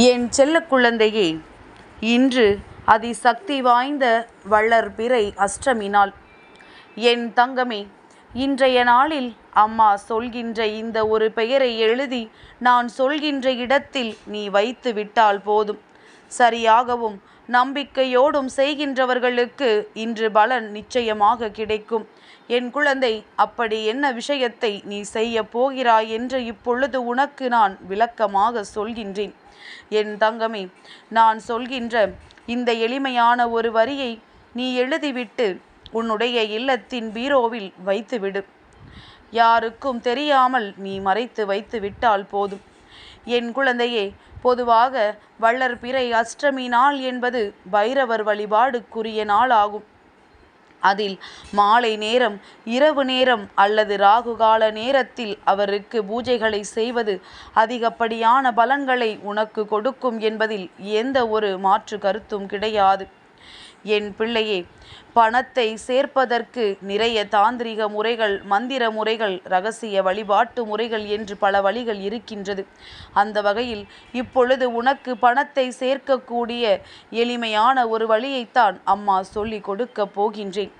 என் செல்ல குழந்தையே இன்று அதிசக்தி வாய்ந்த வளர்பிறை அஷ்டமி நாள் என் தங்கமே இன்றைய நாளில் அம்மா சொல்கின்ற இந்த ஒரு பெயரை எழுதி நான் சொல்கின்ற இடத்தில் நீ வைத்து விட்டால் போதும். சரியாகவும் நம்பிக்கையோடும் செய்கின்றவர்களுக்கு இன்று பலன் நிச்சயமாக கிடைக்கும். என் குழந்தை அப்படி என்ன விஷயத்தை நீ செய்ய போகிறாய் என்று இப்பொழுது உனக்கு நான் விளக்கமாக சொல்கின்றேன். என் தங்கமே நான் சொல்கின்ற இந்த எளிமையான ஒரு வரியை நீ எழுதிவிட்டு உன்னுடைய இல்லத்தின் பீரோவில் வைத்துவிடு. யாருக்கும் தெரியாமல் நீ மறைத்து வைத்து விட்டால் போதும். என் குழந்தையே பொதுவாக வள்ளற்பிறை அஷ்டமி நாள் என்பது பைரவர் வழிபாடுக்குரிய நாள் ஆகும் அதில் மாலை நேரம் இரவு நேரம் அல்லது ராகுகால நேரத்தில் அவருக்கு பூஜைகளை செய்வது அதிகப்படியான பலன்களை உனக்கு கொடுக்கும் என்பதில் எந்த ஒரு மாற்று கருத்தும் கிடையாது. என் பிள்ளையே பணத்தை சேர்ப்பதற்கு நிறைய தாந்திரிக முறைகள் மந்திர முறைகள் ரகசிய வழிபாட்டு முறைகள் என்று பல வழிகள் இருக்கின்றது. அந்த வகையில் இப்பொழுது உனக்கு பணத்தை சேர்க்கக்கூடிய எளிமையான ஒரு வழியைத்தான் அம்மா சொல்லி கொடுக்கப் போகின்றேன்.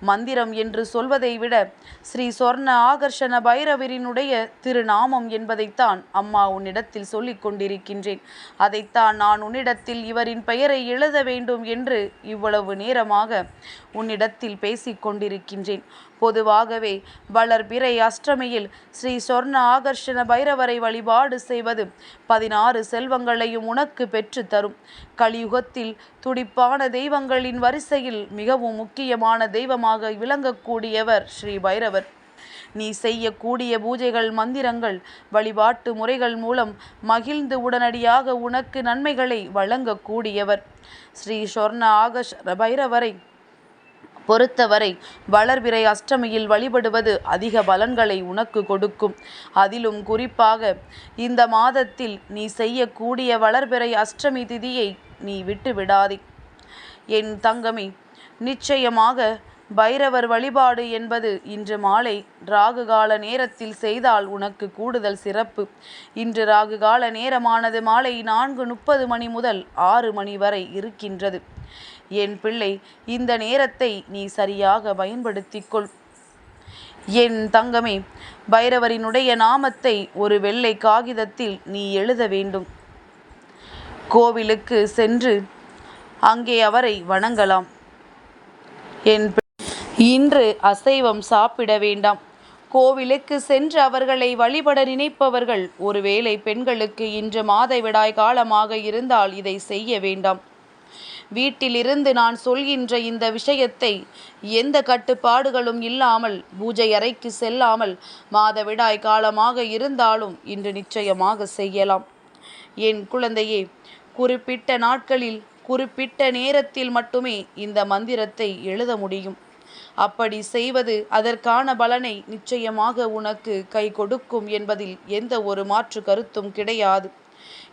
மந்திரம் என்று சொல்வதை விட ஸ்ரீ சொர்ண ஆகர்ஷண பைரவரினுடைய திருநாமம் என்பதைத்தான் அம்மா உன்னிடத்தில் சொல்லிக் கொண்டிருக்கின்றேன். அதைத்தான் நான் உன்னிடத்தில் இவரின் பெயரை எழுத வேண்டும் என்று இவ்வளவு நேரமாக உன்னிடத்தில் பேசிக் கொண்டிருக்கின்றேன். பொதுவாகவே வளர்பிறை அஷ்டமியில் ஸ்ரீ சொர்ண ஆகர்ஷண பைரவரை வழிபாடு செய்வது பதினாறு செல்வங்களையும் உனக்கு பெற்று தரும். கலியுகத்தில் துடிப்பான தெய்வங்களின் வரிசையில் மிகவும் முக்கியமான தெய்வமாக விளங்கக்கூடியவர் ஸ்ரீ பைரவர். நீ செய்யக்கூடிய பூஜைகள் மந்திரங்கள் வழிபாட்டு முறைகள் மூலம் மகிழ்ந்து உடனடியாக உனக்கு நன்மைகளை வழங்கக்கூடியவர். ஸ்ரீ சொர்ண ஆகஷ் பைரவரை பொறுத்தவரை வளர்விரை அஷ்டமியில் வழிபடுவது அதிக பலன்களை உனக்கு கொடுக்கும். அதிலும் குறிப்பாக இந்த மாதத்தில் நீ செய்யக்கூடிய வளர்பிறை அஷ்டமி திதியை நீ விட்டு விடாதே. என் தங்கமே நிச்சயமாக பைரவர் வழிபாடு என்பது இன்று மாலை ராகுகால நேரத்தில் செய்தால் உனக்கு கூடுதல் சிறப்பு. இன்று ராகுகால நேரமானது மாலை நான்கு முப்பது மணி முதல் ஆறு மணி வரை இருக்கின்றது. என் பிள்ளை இந்த நேரத்தை நீ சரியாக பயன்படுத்திக்கொள். என் தங்கமே பைரவரினுடைய நாமத்தை ஒரு வெள்ளை காகிதத்தில் நீ எழுத வேண்டும். கோவிலுக்கு சென்று அங்கே அவரை வணங்கலாம். என் இன்று அசைவம் சாப்பிட வேண்டாம். கோவிலுக்கு சென்று அவர்களை வழிபட நினைப்பவர்கள் ஒருவேளை பெண்களுக்கு இன்று மாதவிடாய் காலமாக இருந்தால் இதை செய்ய வேண்டாம். வீட்டிலிருந்து நான் சொல்கின்ற இந்த விஷயத்தை எந்த கட்டுப்பாடுகளும் இல்லாமல் பூஜை அறைக்கு செல்லாமல் மாதவிடாய் காலமாக இருந்தாலும் இன்று நிச்சயமாக செய்யலாம். என் குழந்தையே குறிப்பிட்ட நாட்களில் குறிப்பிட்ட நேரத்தில் மட்டுமே இந்த மந்திரத்தை எழுத முடியும். அப்படி செய்வது அதற்கான பலனை நிச்சயமாக உனக்கு கை கொடுக்கும் என்பதில் எந்த ஒரு மாற்று கருத்தும் கிடையாது.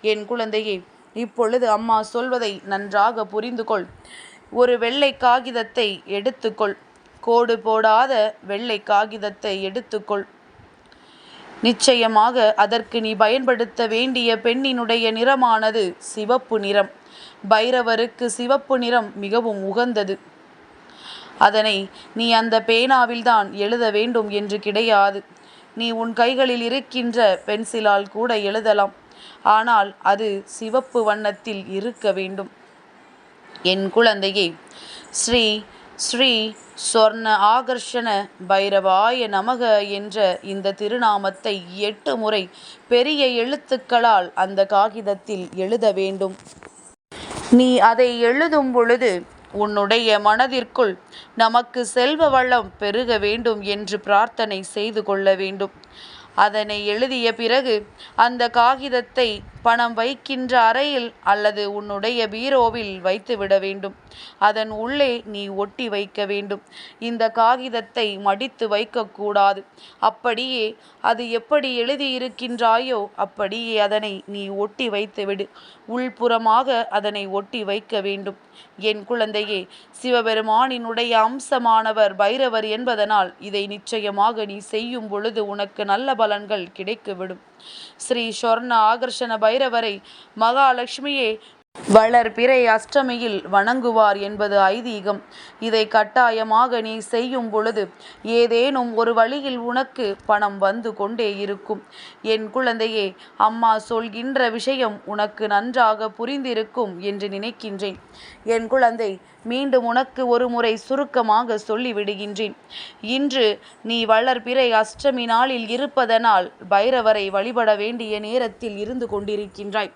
என் குழந்தையே இப்பொழுது அம்மா சொல்வதை நன்றாக புரிந்து கொள். ஒரு வெள்ளை காகிதத்தை எடுத்துக்கொள். கோடு போடாத வெள்ளை காகிதத்தை எடுத்துக்கொள். நிச்சயமாக அதற்கு நீ பயன்படுத்த வேண்டிய பெண்ணினுடைய நிறமானது சிவப்பு நிறம். பைரவருக்கு சிவப்பு நிறம் மிகவும் உகந்தது. அதனை நீ அந்த பேனாவில்தான் எழுத வேண்டும் என்று கிடையாது. நீ உன் கைகளில் இருக்கின்ற பென்சிலால் கூட எழுதலாம். ஆனால் அது சிவப்பு வண்ணத்தில் இருக்க வேண்டும். என் குழந்தையே ஸ்ரீ ஸ்ரீ சொர்ண ஆகர்ஷண பைரவாய நமக என்ற இந்த திருநாமத்தை எட்டு முறை பெரிய எழுத்துக்களால் அந்த காகிதத்தில் எழுத வேண்டும். நீ அதை எழுதும் பொழுது உன்னுடைய மனதிற்குள் நமக்கு செல்வ வளம் பெருக வேண்டும் என்று பிரார்த்தனை செய்து கொள்ள வேண்டும். அதனை எழுதிய பிறகு அந்த காகிதத்தை பணம் வைக்கின்ற அறையில் அல்லது உன்னுடைய பீரோவில் வைத்துவிட வேண்டும். அதன் உள்ளே நீ ஒட்டி வைக்க வேண்டும். இந்த காகிதத்தை மடித்து வைக்கக்கூடாது அப்படியே அது எப்படி எழுதியிருக்கின்றாயோ அப்படியே அதனை நீ ஒட்டி வைத்துவிடு உள்புறமாக அதனை ஒட்டி வைக்க வேண்டும். என் குழந்தையே சிவபெருமானினுடைய அம்சமானவர் பைரவர் என்பதனால் இதை நிச்சயமாக நீ செய்யும் பொழுது உனக்கு நல்ல பலன்கள் கிடைத்துவிடும் ஸ்ரீ சொர்ண ஆகர்ஷண பைர பைரவரை மகாலட்சுமியே வளர்பிறை அஷ்டமியில் வணங்குவார் என்பது ஐதீகம். இதை கட்டாயமாக நீ செய்யும் பொழுது ஏதேனும் ஒரு வழியில் உனக்கு பணம் வந்து கொண்டே இருக்கும். என் குழந்தையே அம்மா சொல்கின்ற விஷயம் உனக்கு நன்றாக புரிந்திருக்கும் என்று நினைக்கின்றேன். என் குழந்தை மீண்டும் உனக்கு ஒரு முறை சுருக்கமாக சொல்லிவிடுகின்றேன். இன்று நீ வளர்பிறை அஷ்டமி நாளில் இருப்பதனால் பைரவரை வழிபட வேண்டிய நேரத்தில் இருந்து கொண்டிருக்கின்றாய்.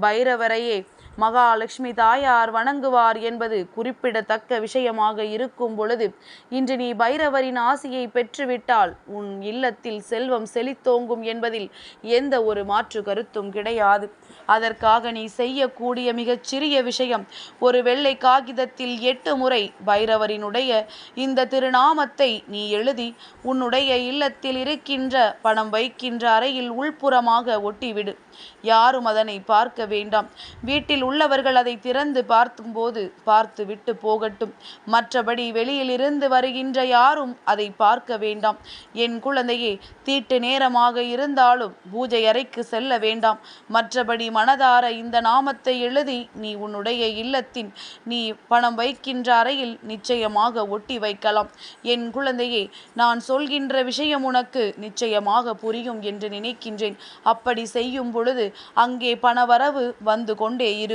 பைரவரையே மகாலட்சுமி தாயார் வணங்குவார் என்பது குறிப்பிடத்தக்க விஷயமாக இருக்கும் பொழுது இன்று நீ பைரவரின் ஆசியை பெற்றுவிட்டால் உன் இல்லத்தில் செல்வம் செழித்தோங்கும் என்பதில் எந்த ஒரு மாற்று கருத்தும் கிடையாது. அதற்காக நீ செய்யக்கூடிய மிகச் சிறிய விஷயம் ஒரு வெள்ளை காகிதத்தில் எட்டு முறை பைரவரினுடைய இந்த திருநாமத்தை நீ எழுதி உன்னுடைய இல்லத்தில் இருக்கின்ற பணம் வைக்கின்ற அறையில் உள்புறமாக ஒட்டிவிடு. யாரும் அதனை பார்க்க வேண்டாம். வீட்டில் உள்ளவர்கள் அதை திறந்து பார்க்கும்போது பார்த்து விட்டு போகட்டும். மற்றபடி வெளியிலிருந்து வருகின்ற யாரும் அதை பார்க்க வேண்டாம். என் குழந்தையே தீட்டு நேரமாக இருந்தாலும் பூஜை அறைக்கு செல்ல வேண்டாம். மற்றபடி மனதார இந்த நாமத்தை எழுதி நீ உன்னுடைய இல்லத்தின் நீ பணம் வைக்கின்ற அறையில் நிச்சயமாக ஒட்டி வைக்கலாம். என் குழந்தையே நான் சொல்கின்ற விஷயம் உனக்கு நிச்சயமாக புரியும் என்று நினைக்கின்றேன். அப்படி செய்யும் பொழுது அங்கே பணவரவு வந்து கொண்டே இருக்கும்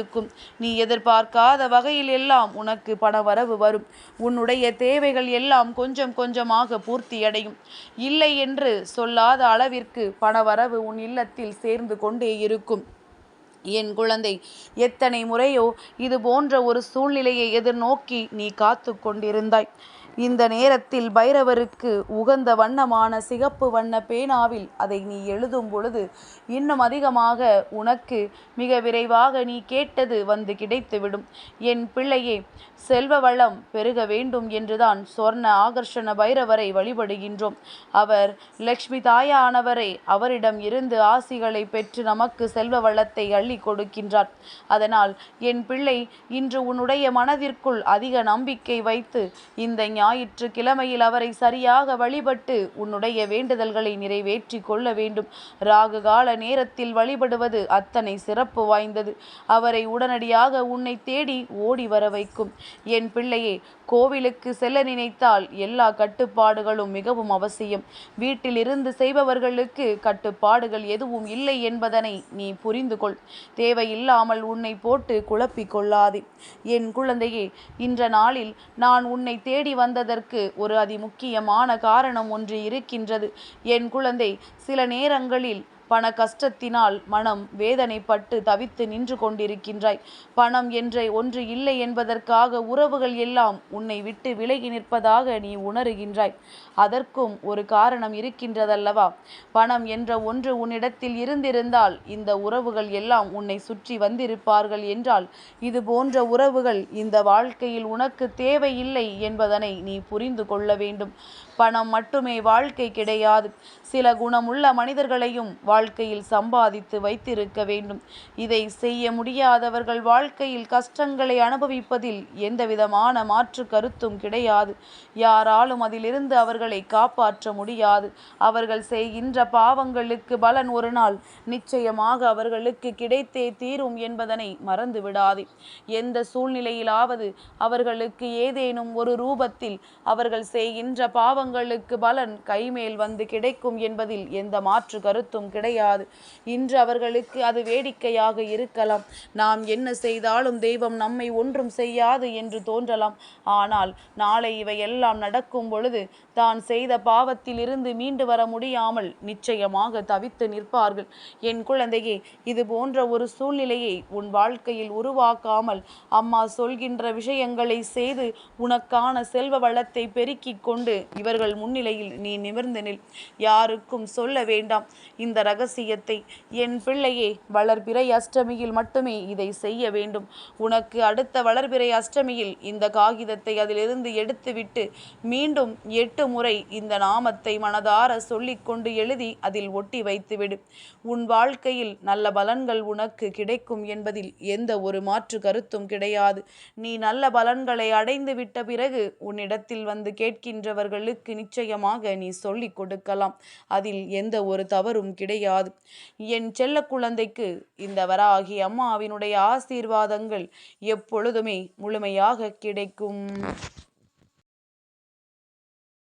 நீ எதிர்பார்க்காத வகையில் எல்லாம் உனக்கு பணவரவு வரும். உன்னுடைய தேவைகள் எல்லாம் கொஞ்சம் கொஞ்சமாக பூர்த்தியடையும் இல்லை என்று சொல்லாத அளவிற்கு பணவரவு உன் இல்லத்தில் சேர்ந்து கொண்டே இருக்கும். என் குழந்தை எத்தனை முறையோ இது போன்ற ஒரு சூழ்நிலையை எதிர்நோக்கி நீ காத்து கொண்டிருந்தாய். இந்த நேரத்தில் பைரவருக்கு உகந்த வண்ணமான சிகப்பு வண்ண பேனாவில் அதை நீ எழுதும் பொழுது இன்னும் அதிகமாக உனக்கு மிக விரைவாக நீ கேட்டது வந்து கிடைத்துவிடும். என் பிள்ளையே செல்வ வளம் பெருக வேண்டும் என்றுதான் சொர்ண ஆகர்ஷண பைரவரை வழிபடுகின்றோம். அவர் லக்ஷ்மி தாயானவரை அவரிடம் இருந்து ஆசிகளை பெற்று நமக்கு செல்வ வளத்தை அள்ளி கொடுக்கின்றார். அதனால் என் பிள்ளை இன்று உன்னுடைய மனதிற்குள் அதிக நம்பிக்கை வைத்து இந்த ஞாயிற்று கிழமையில் அவரை சரியாக வழிபட்டு உன்னுடைய வேண்டுதல்களை நிறைவேற்றி கொள்ள வேண்டும். ராகு கால நேரத்தில் வழிபடுவது அத்தனை சிறப்பு வாய்ந்தது. அவரை உடனடியாக உன்னை தேடி ஓடி வர வைக்கும். என் பிள்ளையே கோவிலுக்கு செல்ல நினைத்தால் எல்லா கட்டுப்பாடுகளும் மிகவும் அவசியம். வீட்டில் இருந்து செய்பவர்களுக்கு கட்டுப்பாடுகள் எதுவும் இல்லை என்பதனை நீ புரிந்து கொள். தேவையில்லாமல் உன்னை போட்டு குழப்பிக் கொள்ளாதே. என் குழந்தையே இன்ற நாளில் நான் உன்னை தேடி வந்த வந்ததற்கு ஒரு அதிமுக்கியமான காரணம் ஒன்று இருக்கின்றது. என் குழந்தை சில நேரங்களில் பண கஷ்டத்தினால் மனம் வேதனைப்பட்டு தவித்து நின்று கொண்டிருக்கின்றாய். பணம் என்ற ஒன்று இல்லை என்பதற்காக உறவுகள் எல்லாம் உன்னை விட்டு விலகி நிற்பதாக நீ உணருகின்றாய். அதற்கும் ஒரு காரணம் இருக்கின்றதல்லவா? பணம் என்ற ஒன்று உன்னிடத்தில் இருந்திருந்தால் இந்த உறவுகள் எல்லாம் உன்னை சுற்றி வந்திருப்பார்கள் என்றால் இது போன்ற உறவுகள் இந்த வாழ்க்கையில் உனக்கு தேவையில்லை என்பதனை நீ புரிந்து கொள்ள வேண்டும். பணம் மட்டுமே வாழ்க்கை கிடையாது. சில குணமுள்ள மனிதர்களையும் வாழ்க்கையில் சம்பாதித்து வைத்திருக்க வேண்டும். இதை செய்ய முடியாதவர்கள் வாழ்க்கையில் கஷ்டங்களை அனுபவிப்பதில் எந்தவிதமான மாற்று கருத்தும் கிடையாது. யாராலும் அதிலிருந்து அவர்களை காப்பாற்ற முடியாது. அவர்கள் செய்கின்ற பாவங்களுக்கு பலன் ஒரு நாள் நிச்சயமாக அவர்களுக்கு கிடைத்தே தீரும் என்பதனை மறந்து விடாது. எந்த சூழ்நிலையிலாவது அவர்களுக்கு ஏதேனும் ஒரு ரூபத்தில் அவர்கள் செய்கின்ற பாவங்களுக்கு பலன் கைமேல் வந்து கிடைக்கும் என்பதில் எந்த மாற்று கருத்தும் கிடையாது. இன்று அவர்களுக்கு அது வேடிக்கையாக இருக்கலாம். நாம் என்ன செய்தாலும் தெய்வம் நம்மை ஒன்றும் செய்யாது என்று தோன்றலாம். ஆனால் நாளை இவை எல்லாம் நடக்கும் பொழுது தான் செய்த பாவத்திலிருந்து மீண்டு வர முடியாமல் நிச்சயமாக தவித்து நிற்பார்கள். என் குழந்தையே இது போன்ற ஒரு சூழ்நிலையை உன் வாழ்க்கையில் உருவாக்காமல் அம்மா சொல்கின்ற விஷயங்களை செய்து உனக்கான செல்வ வளத்தை பெருக்கிக் கொண்டு இவர் இவர்கள் முன்னிலையில் நீ நிமிர்ந்து நில் யாருக்கும் சொல்ல வேண்டாம். இந்த ரகசியத்தை என் பிள்ளையே வளர்பிறை அஷ்டமியில் மட்டுமே இதை செய்ய வேண்டும். உனக்கு அடுத்த வளர்பிறை அஷ்டமியில் இந்த காகிதத்தை அதிலிருந்து எடுத்துவிட்டு மீண்டும் எட்டு முறை இந்த நாமத்தை மனதார சொல்லிக்கொண்டு எழுதி அதில் ஒட்டி வைத்துவிடு. உன் வாழ்க்கையில் நல்ல பலன்கள் உனக்கு கிடைக்கும் என்பதில் எந்த ஒரு மாற்று கருத்தும் கிடையாது. நீ நல்ல பலன்களை அடைந்து விட்ட பிறகு உன்னிடத்தில் வந்து கேட்கின்றவர்களுக்கு அவளுக்கு நிச்சயமாக நீ சொல்லிக் கொடுக்கலாம். அதில் எந்த ஒரு தவறும் கிடையாது. என் செல்ல குழந்தைக்கு இந்த வராகி அம்மாவினுடைய ஆசீர்வாதங்கள் எப்பொழுதுமே முழுமையாக கிடைக்கும்.